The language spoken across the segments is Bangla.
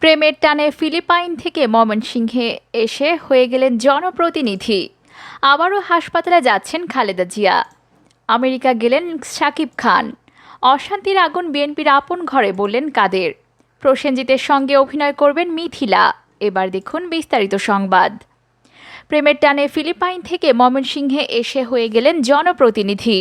প্রেমের টানে ফিলিপাইন থেকে ময়মনসিংহে এসে হয়ে গেলেন জনপ্রতিনিধি। আবারও হাসপাতালে যাচ্ছেন খালেদা জিয়া। আমেরিকা গেলেন শাকিব খান। অশান্তির আগুন বিএনপির আপন ঘরে বললেন কাদের। প্রসেনজিতের সঙ্গে অভিনয় করবেন মিথিলা। এবার দেখুন বিস্তারিত সংবাদ। প্রেমের টানে ফিলিপাইন থেকে ময়মনসিংহে এসে হয়ে গেলেন জনপ্রতিনিধি।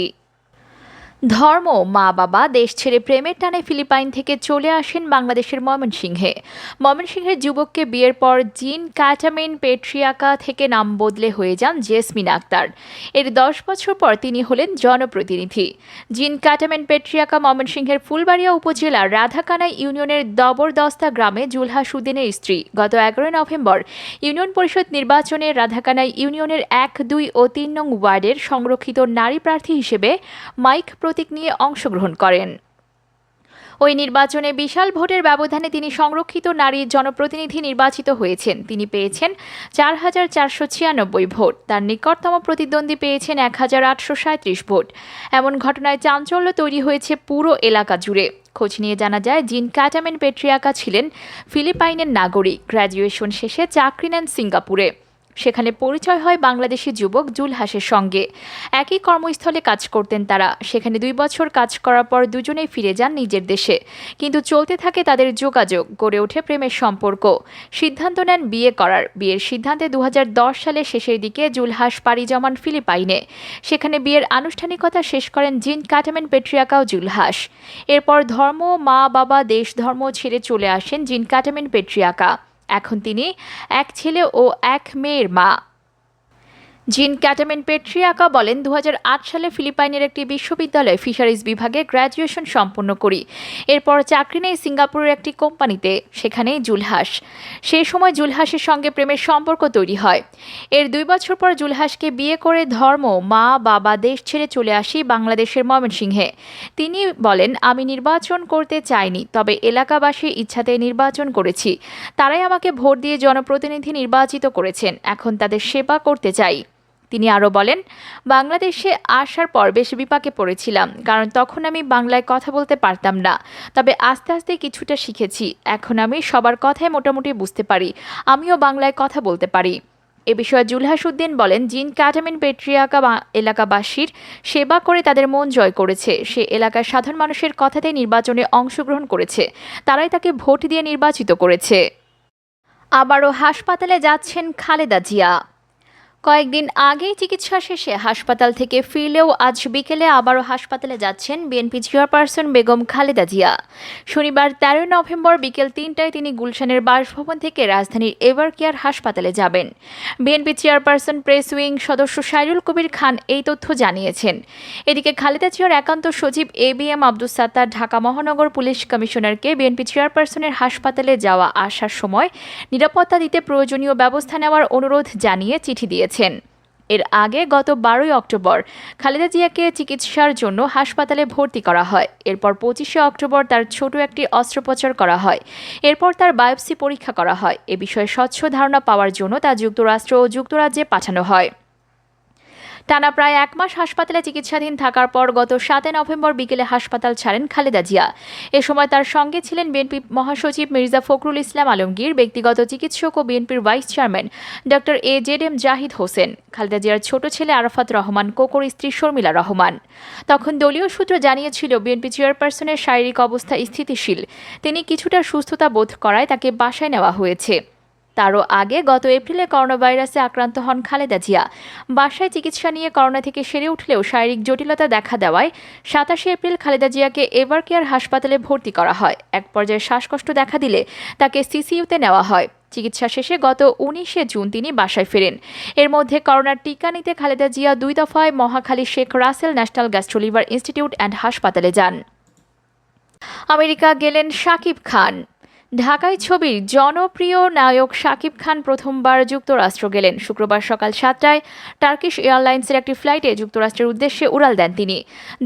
ধর্ম, মা বাবা, দেশ ছেড়ে প্রেমের টানে ফিলিপাইন থেকে চলে আসেন বাংলাদেশের ময়মনসিংহে। ময়মনসিংহের যুবককে বিয়ের পর জিন ক্যাটামিন পেট্রিয়াকা থেকে নাম বদলে হয়ে যান জেসমিন আক্তার। এর দশ বছর পর তিনি হলেন জনপ্রতিনিধি। জিন ক্যাটামিন পেট্রিয়াকা ময়মনসিংহের ফুলবাড়িয়া উপজেলার রাধাকানা ইউনিয়নের দবরদস্তা গ্রামে জুলহাস উদ্দিনের স্ত্রী। গত এগারোই নভেম্বর ইউনিয়ন পরিষদ নির্বাচনে রাধাকানা ইউনিয়নের এক, দুই ও তিন নং ওয়ার্ডের সংরক্ষিত নারী প্রার্থী হিসেবে মাইক প্রতীক নিয়ে অংশগ্রহণ করেন। ওই নির্বাচনে বিশাল ভোটের ব্যবধানে তিনি সংরক্ষিত নারী জনপ্রতিনিধি নির্বাচিত হয়েছেন। তিনি পেয়েছেন চার হাজার চারশো ছিয়ানব্বই ভোট। তার নিকটতম প্রতিদ্বন্দ্বী পেয়েছেন এক হাজার আটশো সাঁত্রিশ ভোট। এমন ঘটনায় চাঞ্চল্য তৈরি হয়েছে পুরো এলাকা জুড়ে। খোঁজ নিয়ে জানা যায়, জিন ক্যাটামেন পেট্রিয়াকা ছিলেন ফিলিপাইনের নাগরিক। গ্র্যাজুয়েশন শেষে চাকরি নেন সিঙ্গাপুরে। সেখানে পরিচয় হয় বাংলাদেশি যুবক জুলহাসের সঙ্গে। একই কর্মস্থলে কাজ করতেন তারা। সেখানে দুই বছর কাজ করার পর দুজনেই ফিরে যান নিজের দেশে। কিন্তু চলতে থাকে তাদের যোগাযোগ, গড়ে ওঠে প্রেমের সম্পর্ক। সিদ্ধান্ত নেন বিয়ে করার। বিয়ের সিদ্ধান্তে দু সালের শেষের দিকে জুলহাস পাড়ি জমান ফিলিপাইনে। সেখানে বিয়ের আনুষ্ঠানিকতা শেষ করেন জিন কাটামেন পেট্রিয়াকাও জুলহাস। এরপর ধর্ম মা বাবা দেশ ধর্ম ছেড়ে চলে আসেন জিন কাটামেন পেট্রিয়াকা। এখন তিনি এক ছেলে ও এক মেয়ের মা। জিন ক্যাটামেন পেট্রিয়াকা বলেন দু হাজার আট সালে ফিলিপাইনের একটি বিশ্ববিদ্যালয়ে ফিশারিজ বিভাগে গ্র্যাজুয়েশন সম্পন্ন করি। এরপর চাকরি নেই সিঙ্গাপুরের একটি কোম্পানিতে, সেখানেই জুলহাস। সেই সময় জুলহাসের সঙ্গে প্রেমের সম্পর্ক তৈরি হয়। এর দুই বছর পর জুলহাসকে বিয়ে করে ধর্ম, মা, বাবা, দেশ ছেড়ে চলে আসি বাংলাদেশের ময়মনসিংহে। তিনি বলেন, আমি নির্বাচন করতে চাইনি, তবে এলাকাবাসীর ইচ্ছাতে নির্বাচন করেছি। তারাই আমাকে ভোট দিয়ে জনপ্রতিনিধি নির্বাচিত করেছেন। এখন তাদের সেবা করতে চাই। তিনি আরও বলেন, বাংলাদেশে আসার পর বেশ বিপাকে পড়েছিলাম, কারণ তখন আমি বাংলায় কথা বলতে পারতাম না। তবে আস্তে আস্তে কিছুটা শিখেছি। এখন আমি সবার কথাই মোটামুটি বুঝতে পারি। আমিও বাংলায় কথা বলতে পারি। এ বিষয়ে জুলহাসুদ্দিন বলেন, জিন ক্যাটামিন পেট্রিয়াকা এলাকাবাসীর সেবা করে তাদের মন জয় করেছে। সে এলাকার সাধারণ মানুষের কথাতেই নির্বাচনে অংশগ্রহণ করেছে। তারাই তাকে ভোট দিয়ে নির্বাচিত করেছে। আবারও হাসপাতালে যাচ্ছেন খালেদা জিয়া। কয়েকদিন আগেই চিকিৎসা শেষে হাসপাতাল থেকে ফিরলেও আজ বিকেলে আবারও হাসপাতালে যাচ্ছেন বিএনপি চেয়ারপারসন বেগম খালেদা জিয়া। শনিবার তেরোই নভেম্বর বিকেল তিনটায় তিনি গুলশানের বাসভবন থেকে রাজধানীর এভার কেয়ার হাসপাতালে যাবেন। বিএনপি চেয়ারপারসন প্রেস উইং সদস্য সাইরুল কবির খান এই তথ্য জানিয়েছেন। এদিকে খালেদা জিয়ার একান্ত সচিব A B M Abdus Sattar Dhaka মহানগর পুলিশ কমিশনারকে বিএনপি চেয়ারপারসনের হাসপাতালে যাওয়া আসার সময় নিরাপত্তা দিতে প্রয়োজনীয় ব্যবস্থা নেওয়ার অনুরোধ জানিয়ে চিঠি দিয়েছেন। এর আগে গত বারোই অক্টোবর খালেদা জিয়াকে চিকিৎসার জন্য হাসপাতালে ভর্তি করা হয়। এরপর পঁচিশে অক্টোবর তার ছোট একটি অস্ত্রোপচার করা হয়। এরপর তার বায়োপসি পরীক্ষা করা হয়। এ বিষয়ে স্বচ্ছ ধারণা পাওয়ার জন্য তা যুক্তরাষ্ট্র ও যুক্তরাজ্যে পাঠানো হয়। টানা প্রায় এক মাস হাসপাতালে চিকিৎসাধীন থাকার পর গত সাতই নভেম্বর বিকেলে হাসপাতাল ছাড়েন খালেদা জিয়া। এ সময় তার সঙ্গে ছিলেন বিএনপি মহাসচিব মির্জা ফখরুল ইসলাম আলমগীর, ব্যক্তিগত চিকিৎসক ও বিএনপির vice chairman doctor A Z M Zahid Hossain, Khaleda জিয়ার ছোট ছেলে আরাফাত রহমান, কোকর স্ত্রী শর্মিলা রহমান। তখন দলীয় সূত্র জানিয়েছিল, বিএনপি চেয়ারপারসনের শারীরিক অবস্থা স্থিতিশীল। তিনি কিছুটা সুস্থতা বোধ করায় তাকে বাসায় নেওয়া হয়েছে। তারও আগে গত এপ্রিলে করোনা ভাইরাসে আক্রান্ত হন খালেদা জিয়া। বাসায় চিকিৎসা নিয়ে করোনা থেকে সেরে উঠলেও শারীরিক জটিলতা দেখা দেওয়ায় সাতাশে এপ্রিল খালেদা জিয়াকে এভার কেয়ার হাসপাতালে ভর্তি করা হয়। এক পর্যায়ে শ্বাসকষ্ট দেখা দিলে তাকে সিসিইউতে নেওয়া হয়। চিকিৎসা শেষে গত উনিশে জুন তিনি বাসায় ফেরেন। এর মধ্যে করোনার টিকা নিতে খালেদা জিয়া দুই দফায় Mohakhali Sheikh Russel national gastroliver institute and হাসপাতালে যান। আমেরিকা গেলেন শাকিব খান। ঢাকায় ছবির জনপ্রিয় নায়ক শাকিব খান প্রথমবার যুক্তরাষ্ট্র গেলেন। শুক্রবার সকাল সাতটায় টার্কিশ এয়ারলাইন্সের একটি ফ্লাইটে যুক্তরাষ্ট্রের উদ্দেশ্যে উড়াল দেন তিনি।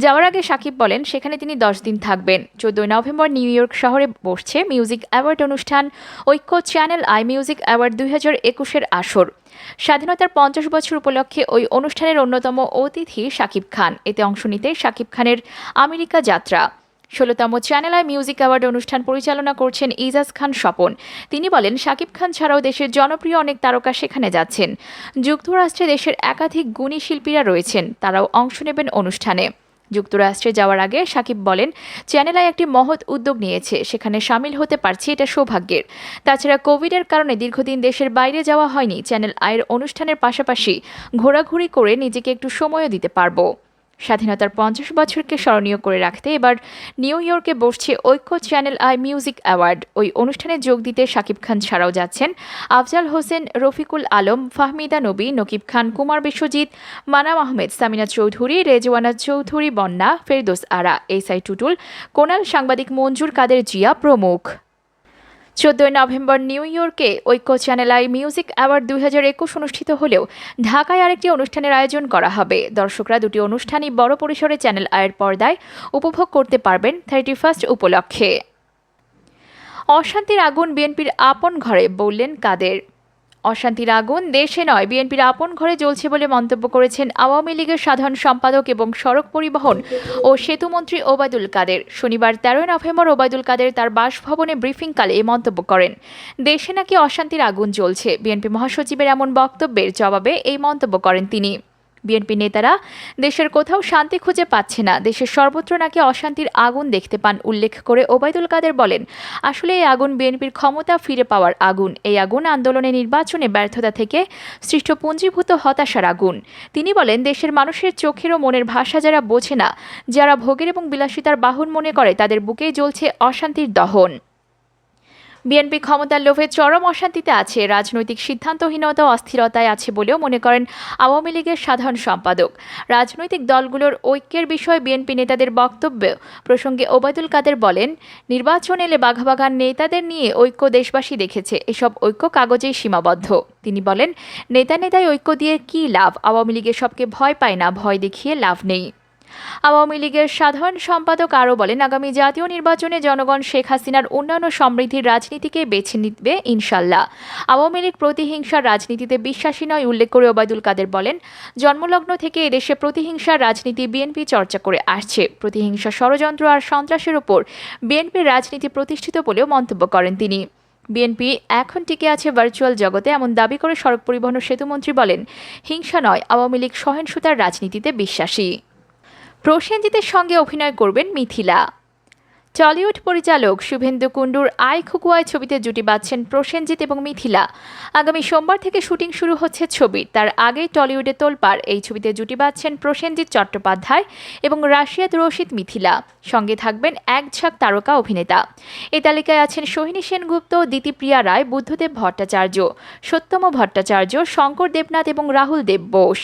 যাওয়ার আগে শাকিব বলেন, সেখানে তিনি দশ দিন থাকবেন। চোদ্দই নভেম্বর নিউ ইয়র্ক শহরে বসছে মিউজিক অ্যাওয়ার্ড অনুষ্ঠান ঐক্য চ্যানেল আই মিউজিক অ্যাওয়ার্ড দুই হাজার একুশের আসর। স্বাধীনতার পঞ্চাশ বছর উপলক্ষে ওই অনুষ্ঠানের অন্যতম অতিথি শাকিব খান। এতে অংশ নিতে শাকিব খানের আমেরিকা যাত্রা। ষোলোতম চ্যানেল আই মিউজিক অ্যাওয়ার্ড অনুষ্ঠান পরিচালনা করছেন ইজাজ খান স্বপন। তিনি বলেন, শাকিব খান ছাড়াও দেশের জনপ্রিয় অনেক তারকা সেখানে যাচ্ছেন। যুক্তরাষ্ট্রে দেশের একাধিক গুণী শিল্পীরা রয়েছেন, তারাও অংশ নেবেন অনুষ্ঠানে। যুক্তরাষ্ট্রে যাওয়ার আগে সাকিব বলেন, চ্যানেল আই একটি মহৎ উদ্যোগ নিয়েছে, সেখানে সামিল হতে পারছি, এটা সৌভাগ্যের। তাছাড়া কোভিডের কারণে দীর্ঘদিন দেশের বাইরে যাওয়া হয়নি, চ্যানেল আয়ের অনুষ্ঠানের পাশাপাশি ঘোরাঘুরি করে নিজেকে একটু সময়ও দিতে পারব। স্বাধীনতার পঞ্চাশ বছরকে স্মরণীয় করে রাখতে এবার নিউ ইয়র্কে বসছে ঐক্য চ্যানেল আই মিউজিক অ্যাওয়ার্ড। ওই অনুষ্ঠানে যোগ দিতে শাকিব খান ছাড়াও যাচ্ছেন আফজাল হোসেন, রফিকুল আলম, ফাহমিদা নবী, নকিব খান, কুমার বিশ্বজিৎ, মানাম আহমেদ, সামিনা চৌধুরী, রেজওয়ানা চৌধুরী, বন্যা, ফেরদোস আরা, এস আই টুটুল, কোনাল সাংবাদিক মঞ্জুর কাদের জিয়া প্রমুখ। চোদ্দই নভেম্বর নিউ ইয়র্কে ঐক্য চ্যানেল আই মিউজিক অ্যাওয়ার্ড দুই হাজার একুশ অনুষ্ঠিত হলেও ঢাকায় আরেকটি অনুষ্ঠানের আয়োজন করা হবে। দর্শকরা দুটি অনুষ্ঠানই বড় পরিসরে চ্যানেল আয়ের পর্দায় উপভোগ করতে পারবেন থার্টি ফার্স্ট উপলক্ষে। অশান্তির আগুন বিএনপির আপন ঘরে বললেন কাদের? অশান্তির আগুন দেশে নয়। বিএনপির আপন ঘরে জ্বলছে বলে মন্তব্য করেছেন আওয়ামী লীগের সাধারণ সম্পাদক এবং সড়ক পরিবহন ও সেতুমন্ত্রী ওবায়দুল কাদের। শনিবার তেরোই নভেম্বর ওবায়দুল কাদের তার বাসভবনে ব্রিফিংকালে এই মন্তব্য করেন। দেশে নাকি অশান্তির আগুন জ্বলছে। বিএনপি মহাসচিবের এমন বক্তব্যের জবাবে এই মন্তব্য করেন তিনি। বিএনপি নেতারা দেশের কোথাও শান্তি খুঁজে পাচ্ছে না। দেশের সর্বত্র নাকি অশান্তির আগুন দেখতে পান, উল্লেখ করে ওবায়দুল কাদের বলেন। আসলে এই আগুন বিএনপির ক্ষমতা ফিরে পাওয়ার আগুন। এই আগুন আন্দোলনে নির্বাচনে ব্যর্থতা থেকে সৃষ্ট পুঞ্জীভূত হতাশার আগুন। তিনি বলেন, দেশের মানুষের চোখের ও মনের ভাষা যারা বোঝে না, যারা ভোগের এবং বিলাসিতার বাহন মনে করে, তাদের বুকেই জ্বলছে অশান্তির দহন। বিএনপি ক্ষমতার লোভে চরম অশান্তিতে আছে। রাজনৈতিক সিদ্ধান্তহীনতা অস্থিরতায় আছে বলেও মনে করেন আওয়ামী লীগের সাধারণ সম্পাদক। রাজনৈতিক দলগুলোর ঐক্যের বিষয়ে বিএনপি নেতাদের বক্তব্য প্রসঙ্গে ওবায়দুল কাদের বলেন, নির্বাচন এলে বাঘাবাগান নেতাদের নিয়ে ঐক্য দেশবাসী দেখেছে। এসব ঐক্য কাগজেই সীমাবদ্ধ। তিনি বলেন, নেতা নেতায় ঐক্য দিয়ে কী লাভ? আওয়ামী লীগের সবকে ভয় পায় না, ভয় দেখিয়ে লাভ নেই। আওয়ামী লীগের সাধারণ সম্পাদক আরও বলেন, আগামী জাতীয় নির্বাচনে জনগণ শেখ হাসিনার উন্নয়ন ও সমৃদ্ধির রাজনীতিকে বেছে নিবে ইনশাল্লাহ। আওয়ামী লীগ প্রতিহিংসার রাজনীতিতে বিশ্বাসী নয়, উল্লেখ করে ওবায়দুল কাদের বলেন, জন্মলগ্ন থেকে এদেশে প্রতিহিংসার রাজনীতি বিএনপি চর্চা করে আসছে। প্রতিহিংসা ষড়যন্ত্র আর সন্ত্রাসের ওপর বিএনপির রাজনীতি প্রতিষ্ঠিত বলেও মন্তব্য করেন তিনি। বিএনপি এখন টিকে আছে ভার্চুয়াল জগতে এমন দাবি করে সড়ক পরিবহন সেতুমন্ত্রী বলেন, হিংসা নয়, আওয়ামী লীগ সহিংসতার রাজনীতিতে বিশ্বাসী। প্রসেনজিতের সঙ্গে অভিনয় করবেন মিথিলা। টলিউড পরিচালক শুভেন্দু কুণ্ডুর আই খুকুয়ায় ছবিতে জুটি বাঁধছেন প্রসেনজিৎ এবং মিথিলা। আগামী সোমবার থেকে শুটিং শুরু হচ্ছে ছবির তার আগেই টলিউডে তোলপাড়। এই ছবিতে জুটি বাঁধছেন প্রসেনজিৎ চট্টোপাধ্যায় এবং রাশিয়াত রশিদ মিথিলা। সঙ্গে থাকবেন এক ঝাঁক তারকা অভিনেতা। এই তালিকায় আছেন সোহিনী সেনগুপ্ত, দিতিপ্রিয়া রায়, বুদ্ধদেব ভট্টাচার্য, সত্যম ভট্টাচার্য, শঙ্কর দেবনাথ এবং রাহুল দেব বোস।